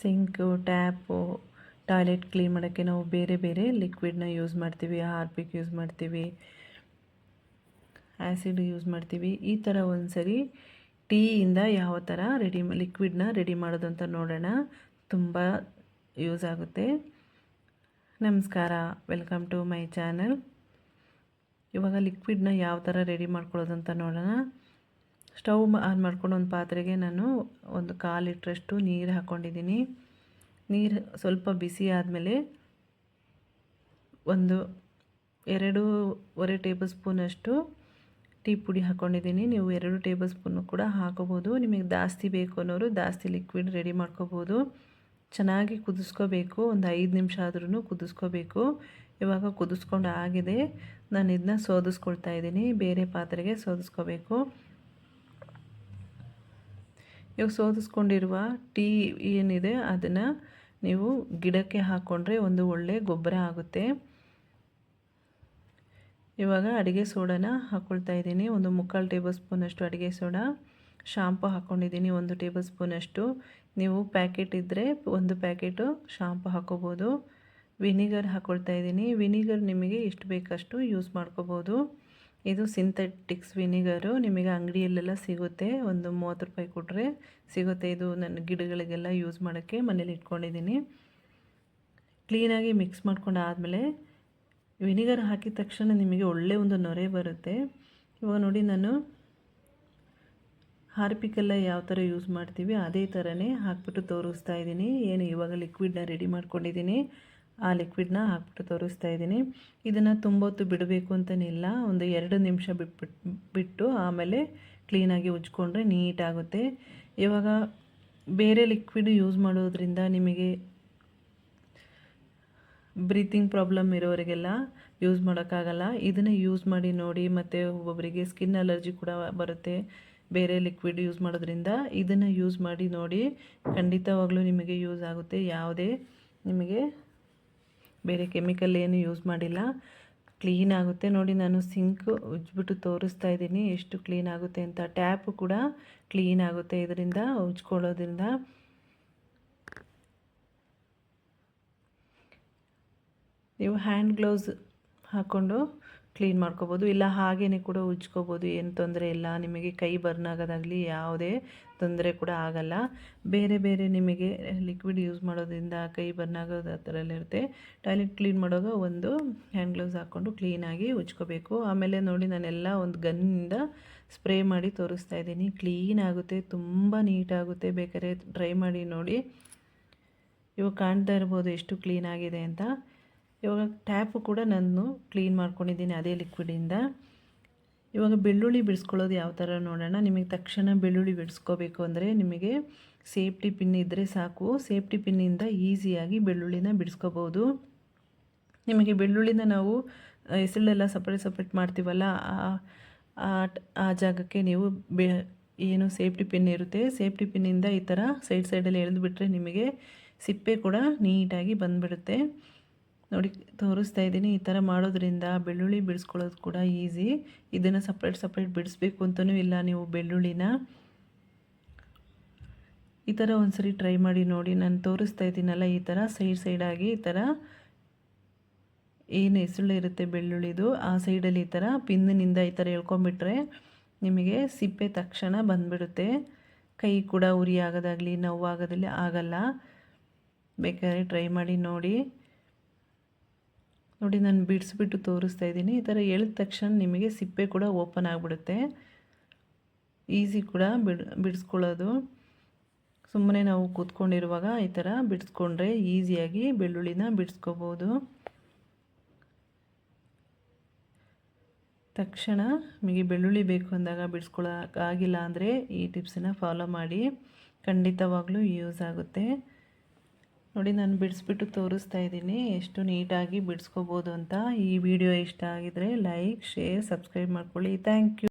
Sink, tap, toilet clean ಮಾಡೋಕ್ಕೆ ನಾವು ಬೇರೆ ಬೇರೆ ಲಿಕ್ವಿಡ್ನ ಯೂಸ್ ಮಾಡ್ತೀವಿ ಹಾರ್ಪಿಕ್ ಯೂಸ್ ಮಾಡ್ತೀವಿ, ಆ್ಯಸಿಡ್ ಯೂಸ್ ಮಾಡ್ತೀವಿ. ಈ ಥರ ಒಂದು ಸರಿ ಟೀಯಿಂದ ಯಾವ ಥರ ರೆಡಿ ಲಿಕ್ವಿಡ್ನ ರೆಡಿ ಮಾಡೋದು ಅಂತ ನೋಡೋಣ. ತುಂಬ ಯೂಸ್ ಆಗುತ್ತೆ. ನಮಸ್ಕಾರ. Welcome to my channel. ಇವಾಗ ಲಿಕ್ವಿಡ್ನ ಯಾವ ಥರ ರೆಡಿ ಮಾಡ್ಕೊಳ್ಳೋದು ಅಂತ ನೋಡೋಣ. ಸ್ಟವ್ ಆನ್ ಮಾಡ್ಕೊಂಡು ಒಂದು ಪಾತ್ರೆಗೆ ನಾನು ಒಂದು ಕಾಲು ಲೀಟ್ರಷ್ಟು ನೀರು ಹಾಕ್ಕೊಂಡಿದ್ದೀನಿ ನೀರು ಸ್ವಲ್ಪ ಬಿಸಿ ಆದಮೇಲೆ ಒಂದು ಎರಡೂವರೆ ಟೇಬಲ್ ಸ್ಪೂನಷ್ಟು ಟೀ ಪುಡಿ ಹಾಕ್ಕೊಂಡಿದ್ದೀನಿ ನೀವು ಎರಡು ಟೇಬಲ್ ಸ್ಪೂನು ಕೂಡ ಹಾಕೋಬೋದು. ನಿಮಗೆ ಜಾಸ್ತಿ ಬೇಕು ಅನ್ನೋರು ಜಾಸ್ತಿ ಲಿಕ್ವಿಡ್ ರೆಡಿ ಮಾಡ್ಕೋಬೋದು. ಚೆನ್ನಾಗಿ ಕುದಿಸ್ಕೋಬೇಕು. ಒಂದು ಐದು ನಿಮಿಷ ಆದ್ರೂ ಕುದಿಸ್ಕೋಬೇಕು. ಇವಾಗ ಕುದಿಸ್ಕೊಂಡು ಆಗಿದೆ ನಾನು ಇದನ್ನ ಸೋದಿಸ್ಕೊಳ್ತಾ ಇದ್ದೀನಿ. ಬೇರೆ ಪಾತ್ರೆಗೆ ಸೋದಿಸ್ಕೋಬೇಕು. ಇವಾಗ ಸೋದಿಸ್ಕೊಂಡಿರುವ ಟೀ ಏನಿದೆ ಅದನ್ನು ನೀವು ಗಿಡಕ್ಕೆ ಹಾಕ್ಕೊಂಡ್ರೆ ಒಂದು ಒಳ್ಳೆ ಗೊಬ್ಬರ ಆಗುತ್ತೆ. ಇವಾಗ ಅಡುಗೆ ಸೋಡಾನ ಹಾಕ್ಕೊಳ್ತಾ ಇದ್ದೀನಿ. ಒಂದು ಮುಕ್ಕಾಲು ಟೇಬಲ್ ಸ್ಪೂನಷ್ಟು ಅಡುಗೆ ಸೋಡಾ. ಶಾಂಪು ಹಾಕ್ಕೊಂಡಿದ್ದೀನಿ ಒಂದು ಟೇಬಲ್ ಸ್ಪೂನಷ್ಟು ನೀವು ಪ್ಯಾಕೆಟ್ ಇದ್ದರೆ ಒಂದು ಪ್ಯಾಕೆಟು ಶಾಂಪು ಹಾಕ್ಕೋಬೋದು ವಿನಿಗರ್ ಹಾಕ್ಕೊಳ್ತಾ ಇದ್ದೀನಿ. ವಿನಿಗರ್ ನಿಮಗೆ ಎಷ್ಟು ಬೇಕಷ್ಟು ಯೂಸ್ ಮಾಡ್ಕೋಬೋದು. ಇದು ಸಿಂಥೆಟಿಕ್ಸ್ ವಿನಿಗರು. ನಿಮಗೆ ಅಂಗಡಿಯಲ್ಲೆಲ್ಲ ಸಿಗುತ್ತೆ. ಒಂದು ಮೂವತ್ತು ರೂಪಾಯಿ ಕೊಟ್ಟರೆ ಸಿಗುತ್ತೆ. ಇದು ನನ್ನ ಗಿಡಗಳಿಗೆಲ್ಲ ಯೂಸ್ ಮಾಡೋಕ್ಕೆ ಮನೇಲಿ ಇಟ್ಕೊಂಡಿದ್ದೀನಿ. ಕ್ಲೀನಾಗಿ ಮಿಕ್ಸ್ ಮಾಡ್ಕೊಂಡು ಆದಮೇಲೆ ವಿನಿಗರ್ ಹಾಕಿದ ತಕ್ಷಣ ನಿಮಗೆ ಒಳ್ಳೆ ಒಂದು ನೊರೆ ಬರುತ್ತೆ. ಇವಾಗ ನೋಡಿ ನಾನು ಹಾರ್ಪಿಕೆಲ್ಲ ಯಾವ ಥರ ಯೂಸ್ ಮಾಡ್ತೀವಿ, ಅದೇ ಥರನೇ ಹಾಕ್ಬಿಟ್ಟು ತೋರಿಸ್ತಾ ಇದ್ದೀನಿ. ಏನು ಇವಾಗ ಲಿಕ್ವಿಡ್ನ ರೆಡಿ ಮಾಡ್ಕೊಂಡಿದ್ದೀನಿ. ಆ ಲಿಕ್ವಿಡ್ನ ಹಾಕ್ಬಿಟ್ಟು ತೋರಿಸ್ತಾ ಇದ್ದೀನಿ. ಇದನ್ನು ತುಂಬ ಹೊತ್ತು ಬಿಡಬೇಕು ಅಂತನಿಲ್ಲ. ಒಂದು ಎರಡು ನಿಮಿಷ ಬಿಟ್ಬಿಟ್ಟು ಬಿಟ್ಟು ಆಮೇಲೆ ಕ್ಲೀನಾಗಿ ಉಜ್ಕೊಂಡ್ರೆ ನೀಟಾಗುತ್ತೆ ಇವಾಗ ಬೇರೆ ಲಿಕ್ವಿಡ್ ಯೂಸ್ ಮಾಡೋದ್ರಿಂದ ನಿಮಗೆ ಬ್ರೀತಿಂಗ್ ಪ್ರಾಬ್ಲಮ್ ಇರೋರಿಗೆಲ್ಲ ಯೂಸ್ ಮಾಡೋಕ್ಕಾಗಲ್ಲ. ಇದನ್ನು ಯೂಸ್ ಮಾಡಿ ನೋಡಿ ಮತ್ತು ಒಬ್ಬೊಬ್ಬರಿಗೆ ಸ್ಕಿನ್ ಅಲರ್ಜಿ ಕೂಡ ಬರುತ್ತೆ. ಬೇರೆ ಲಿಕ್ವಿಡ್ ಯೂಸ್ ಮಾಡೋದ್ರಿಂದ ಇದನ್ನು ಯೂಸ್ ಮಾಡಿ ನೋಡಿ ಖಂಡಿತವಾಗ್ಲೂ ನಿಮಗೆ ಯೂಸ್ ಆಗುತ್ತೆ. ಯಾವುದೇ ನಿಮಗೆ ಬೇರೆ ಕೆಮಿಕಲ್ ಏನು ಯೂಸ್ ಮಾಡಿಲ್ಲ. ಕ್ಲೀನ್ ಆಗುತ್ತೆ. ನೋಡಿ, ನಾನು ಸಿಂಕ್ ಉಜ್ಬಿಟ್ಟು ತೋರಿಸ್ತಾ ಇದ್ದೀನಿ. ಎಷ್ಟು ಕ್ಲೀನ್ ಆಗುತ್ತೆ ಅಂತ. ಟ್ಯಾಪ್ ಕೂಡ ಕ್ಲೀನ್ ಆಗುತ್ತೆ ಇದರಿಂದ ಉಜ್ಕೊಳ್ಳೋದ್ರಿಂದ ನೀವು ಹ್ಯಾಂಡ್ ಗ್ಲೌಸ್ ಹಾಕ್ಕೊಂಡು ಕ್ಲೀನ್ ಮಾಡ್ಕೋಬೋದು. ಇಲ್ಲ ಹಾಗೇ ಕೂಡ ಉಜ್ಕೋಬೋದು. ಏನು ತೊಂದರೆ ಇಲ್ಲ. ನಿಮಗೆ ಕೈ ಬರ್ನ್ ಆಗೋದಾಗಲಿ ಯಾವುದೇ ತೊಂದರೆ ಕೂಡ ಆಗಲ್ಲ. ಬೇರೆ ಬೇರೆ ನಿಮಗೆ ಲಿಕ್ವಿಡ್ ಯೂಸ್ ಮಾಡೋದ್ರಿಂದ ಕೈ ಬರ್ನ್ ಆಗೋದು ಆ ಥರ ಇರುತ್ತೆ. ಟಾಯ್ಲೆಟ್ ಕ್ಲೀನ್ ಮಾಡುವಾಗ ಒಂದು ಹ್ಯಾಂಡ್ ಗ್ಲೌಸ್ ಹಾಕ್ಕೊಂಡು ಕ್ಲೀನಾಗಿ ಉಜ್ಕೋಬೇಕು. ಆಮೇಲೆ ನೋಡಿ ನಾನೆಲ್ಲ ಒಂದು ಗನ್ನಿಂದ ಸ್ಪ್ರೇ ಮಾಡಿ ತೋರಿಸ್ತಾ ಇದ್ದೀನಿ. ಕ್ಲೀನ್ ಆಗುತ್ತೆ. ತುಂಬ ನೀಟಾಗುತ್ತೆ ಬೇಕಾದ್ರೆ ಟ್ರೈ ಮಾಡಿ ನೋಡಿ. ಇವಾಗ ಕಾಣ್ತಾ ಇರ್ಬೋದು ಎಷ್ಟು ಕ್ಲೀನ್ ಆಗಿದೆ ಅಂತ. ಇವಾಗ ಟ್ಯಾಪು ಕೂಡ ನಾನು ಕ್ಲೀನ್ ಮಾಡ್ಕೊಂಡಿದ್ದೀನಿ ಅದೇ ಲಿಕ್ವಿಡಿಂದ ಇವಾಗ ಬೆಳ್ಳುಳ್ಳಿ ಬಿಡಿಸ್ಕೊಳ್ಳೋದು ಯಾವ ಥರ ನೋಡೋಣ. ನಿಮಗೆ ತಕ್ಷಣ ಬೆಳ್ಳುಳ್ಳಿ ಬಿಡಿಸ್ಕೋಬೇಕು ಅಂದರೆ ನಿಮಗೆ ಸೇಫ್ಟಿ ಪಿನ್ ಇದ್ದರೆ ಸಾಕು. ಸೇಫ್ಟಿ ಪಿನ್ನಿಂದ ಈಸಿಯಾಗಿ ಬೆಳ್ಳುಳ್ಳಿನ ಬಿಡಿಸ್ಕೋಬೋದು. ನಿಮಗೆ ಬೆಳ್ಳುಳ್ಳಿನ ನಾವು ಹೆಸಳೆಲ್ಲ ಸಪ್ರೇಟ್ ಸಪ್ರೇಟ್ ಮಾಡ್ತೀವಲ್ಲ, ಆ ಜಾಗಕ್ಕೆ ನೀವು ಬೆ, ಏನು ಸೇಫ್ಟಿ ಪಿನ್ ಇರುತ್ತೆ. ಸೇಫ್ಟಿ ಪಿನ್ನಿಂದ ಈ ಥರ ಸೈಡ್ ಸೈಡಲ್ಲಿ ಎಳೆದು ನಿಮಗೆ ಸಿಪ್ಪೆ ಕೂಡ ನೀಟಾಗಿ ಬಂದುಬಿಡುತ್ತೆ. ನೋಡಿ, ತೋರಿಸ್ತಾ ಇದ್ದೀನಿ. ಈ ಥರ ಮಾಡೋದ್ರಿಂದ ಬೆಳ್ಳುಳ್ಳಿ ಬಿಡಿಸ್ಕೊಳ್ಳೋದು ಕೂಡ ಈಸಿ. ಇದನ್ನು ಸಪ್ರೇಟ್ ಸಪ್ರೇಟ್ ಬಿಡಿಸ್ಬೇಕು ಅಂತಲೂ ಇಲ್ಲ ನೀವು ಬೆಳ್ಳುಳ್ಳಿನ. ಈ ಥರ ಒಂದ್ಸರಿ ಟ್ರೈ ಮಾಡಿ ನೋಡಿ. ನಾನು ತೋರಿಸ್ತಾ ಇದ್ದೀನಲ್ಲ, ಈ ಥರ ಸೈಡ್ ಸೈಡಾಗಿ ಈ ಥರ ಏನು ಹೆಸಳು ಇರುತ್ತೆ ಬೆಳ್ಳುಳ್ಳಿದು. ಆ ಸೈಡಲ್ಲಿ ಈ ಥರ ಪಿನ್ನಿನಿಂದ ಈ ಥರ ಎಳ್ಕೊಂಬಿಟ್ರೆ ನಿಮಗೆ ಸಿಪ್ಪೆ ತಕ್ಷಣ ಬಂದುಬಿಡುತ್ತೆ. ಕೈ ಕೂಡ ಉರಿ ಆಗೋದಾಗಲಿ ನೋವಾಗೋದಲ್ಲಿ ಆಗಲ್ಲ. ಬೇಕಾದ್ರೆ ಟ್ರೈ ಮಾಡಿ ನೋಡಿ. ನೋಡಿ, ನಾನು ಬಿಡಿಸ್ಬಿಟ್ಟು ತೋರಿಸ್ತಾ ಇದ್ದೀನಿ. ಈ ಥರ ಎಳೆದ ತಕ್ಷಣ ನಿಮಗೆ ಸಿಪ್ಪೆ ಕೂಡ ಓಪನ್ ಆಗಿಬಿಡುತ್ತೆ. ಈಸಿ ಕೂಡ ಬಿಡ್, ಬಿಡಿಸ್ಕೊಳ್ಳೋದು. ಸುಮ್ಮನೆ ನಾವು ಕೂತ್ಕೊಂಡಿರುವಾಗ ಈ ಥರ ಬಿಡಿಸ್ಕೊಂಡ್ರೆ ಈಸಿಯಾಗಿ ಬೆಳ್ಳುಳ್ಳಿನ ಬಿಡಿಸ್ಕೋಬೋದು. ತಕ್ಷಣ ನಿಮಗೆ ಬೆಳ್ಳುಳ್ಳಿ ಬೇಕು ಅಂದಾಗ ಬಿಡಿಸ್ಕೊಳ್ಳೋಕ್ಕಾಗಿಲ್ಲ ಅಂದರೆ ಈ ಟಿಪ್ಸನ್ನ ಫಾಲೋ ಮಾಡಿ. ಖಂಡಿತವಾಗ್ಲೂ ಯೂಸ್ ಆಗುತ್ತೆ. ನೋಡಿ, ನಾನು ಬಿಡಿಸ್ಬಿಟ್ಟು ತೋರಿಸ್ತಾ ಇದ್ದೀನಿ. ಎಷ್ಟು ನೀಟಾಗಿ ಬಿಡಿಸ್ಕೋಬೋದು ಅಂತ ಈ ವಿಡಿಯೋ ಇಷ್ಟ ಆಗಿದರೆ ಲೈಕ್, ಶೇರ್, ಸಬ್ಸ್ಕ್ರೈಬ್ ಮಾಡ್ಕೊಳ್ಳಿ. Thank you.